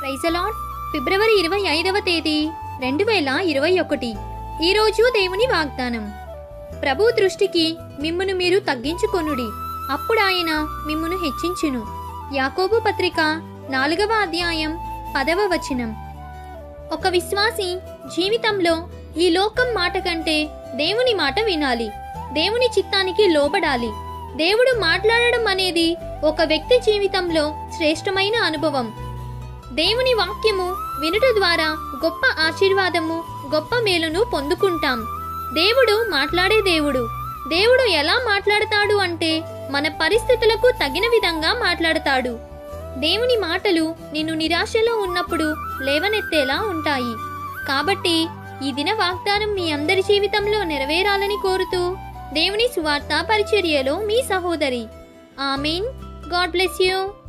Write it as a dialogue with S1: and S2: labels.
S1: ప్రైజలాన్ ఫిబ్రవరి ఇరవై ఐదవ తేదీ రెండు వేల ఇరవై ఒకటి. ఈరోజు దేవుని వాగ్దానం. ప్రభు దృష్టికి మిమ్మును మీరు తగ్గించుకొనుడి. అప్పుడు ఆయన మిమ్మును హెచ్చించును. యాకోబు పత్రిక నాలుగవ అధ్యాయం పదవ వచనం. ఒక విశ్వాసి జీవితంలో ఈ లోకం మాట కంటే దేవుని మాట వినాలి. దేవుని చిత్తానికి లోబడాలి. దేవుడు మాట్లాడడం అనేది ఒక వ్యక్తి జీవితంలో శ్రేష్టమైన అనుభవం. దేవుని వాక్యము వినుట ద్వారా గొప్ప ఆశీర్వాదము గొప్ప మేలును పొందుకుంటాం. దేవుడు మాట్లాడే దేవుడు. దేవుడు ఎలా మాట్లాడతాడు అంటే మన పరిస్థితులకు తగిన విధంగా మాట్లాడతాడు. దేవుని మాటలు నిన్ను నిరాశలో ఉన్నప్పుడు లేవనెత్తేలా ఉంటాయి. కాబట్టి ఈ దిన వాగ్దానం మీ అందరి జీవితంలో నెరవేరాలని కోరుతూ దేవుని సువార్త పరిచర్యలో మీ సహోదరి. ఆమెన్. God bless you.